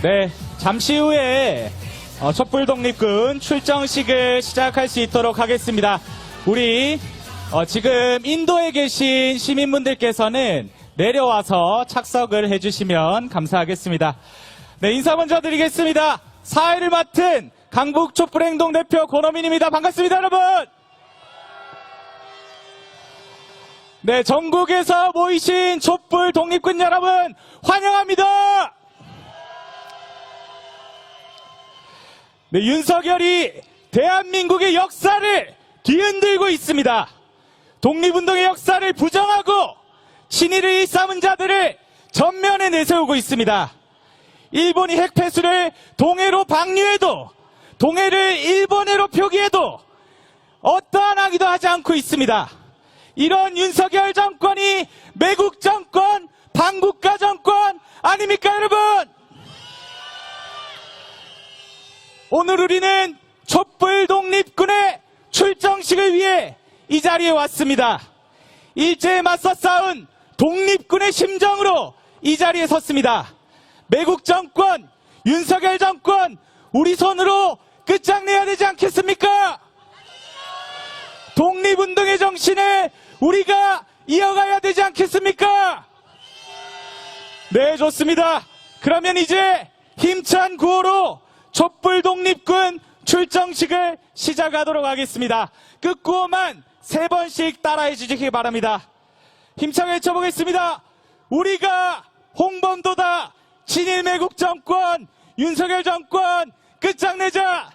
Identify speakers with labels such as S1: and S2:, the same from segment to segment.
S1: 네, 잠시 후에 어, 촛불 독립군 출정식을 시작할 수 있도록 하겠습니다. 우리 어, 지금 인도에 계신 시민분들께서는 내려와서 착석을 해주시면 감사하겠습니다. 네, 인사 먼저 드리겠습니다. 사회를 맡은 강북 촛불행동 대표 권호민입니다. 반갑습니다, 여러분. 네, 전국에서 모이신 촛불 독립군 여러분 환영합니다. 네, 윤석열이 대한민국의 역사를 뒤흔들고 있습니다. 독립운동의 역사를 부정하고 친일을 일삼은 자들을 전면에 내세우고 있습니다. 일본이 핵폐수를 동해로 방류해도 동해를 일본해로 표기해도 어떠한 항의도 하지 않고 있습니다. 이런 윤석열 정권이 매국 정권, 반국가 정권 아닙니까 여러분? 오늘 우리는 촛불 독립군의 출정식을 위해 이 자리에 왔습니다. 일제에 맞서 싸운 독립군의 심정으로 이 자리에 섰습니다. 매국 정권, 윤석열 정권, 우리 손으로 끝장내야 되지 않겠습니까? 독립운동의 정신을 우리가 이어가야 되지 않겠습니까? 네, 좋습니다. 그러면 이제 힘찬 구호로 촛 불 독립군 출정식을 시작하도록 하겠습니다. 끝구호만 세 번씩 따라해 주시기 바랍니다. 힘차게 외쳐보겠습니다. 우리가 홍범도다 친일 매국 정권 윤석열 정권 끝장내자.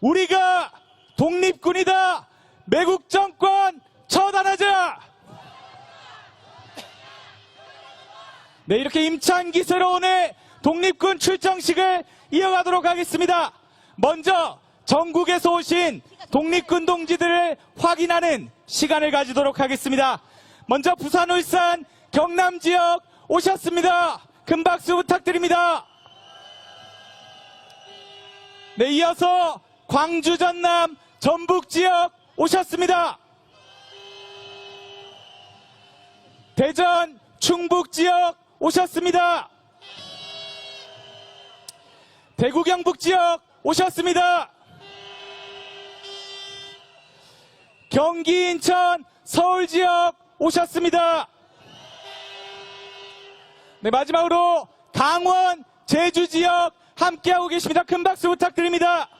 S1: 우리가 독립군이다 매국 정권 처단하자. 네, 이렇게 임찬 기세로 오늘 독립군 출정식을 이어가도록 하겠습니다. 먼저 전국에서 오신 독립군 동지들을 확인하는 시간을 가지도록 하겠습니다. 먼저 부산, 울산, 경남 지역 오셨습니다. 큰 박수 부탁드립니다. 네, 이어서 광주, 전남, 전북 지역 오셨습니다. 대전, 충북 지역 오셨습니다. 대구, 경북 지역 오셨습니다. 경기, 인천, 서울 지역 오셨습니다. 네, 마지막으로 강원, 제주 지역 함께하고 계십니다. 큰 박수 부탁드립니다.